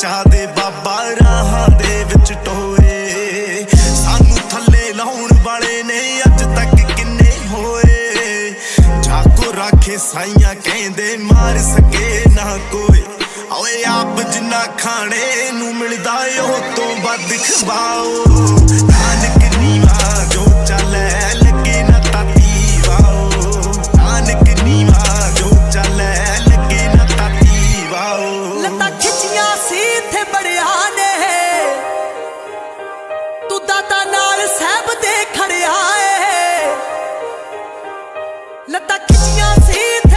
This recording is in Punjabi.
ਚਾਹ ਦੇ ਬਾਬਾ ਰਾਹਾਂ ਦੇ ਵਿੱਚ ਟੋਏ। ਸਾਨੂੰ ਥੱਲੇ ਲਾਉਣ ਵਾਲੇ ਨੇ ਅੱਜ ਤੱਕ ਕਿੰਨੇ ਹੋਏ। ਜਾਕੋ ਰਾਖੇ ਸਾਈਆਂ ਕਹਿੰਦੇ ਮਾਰ ਸਕੇ ਨਾ ਕੋਈ। ਓਏ ਆਪ ਜਿੰਨਾ ਖਾਣੇ ਨੂੰ ਮਿਲਦਾ ਉਹ ਤੋਂ ਵੱਧ ਖਵਾਓ। Nanak Let that kick your seat.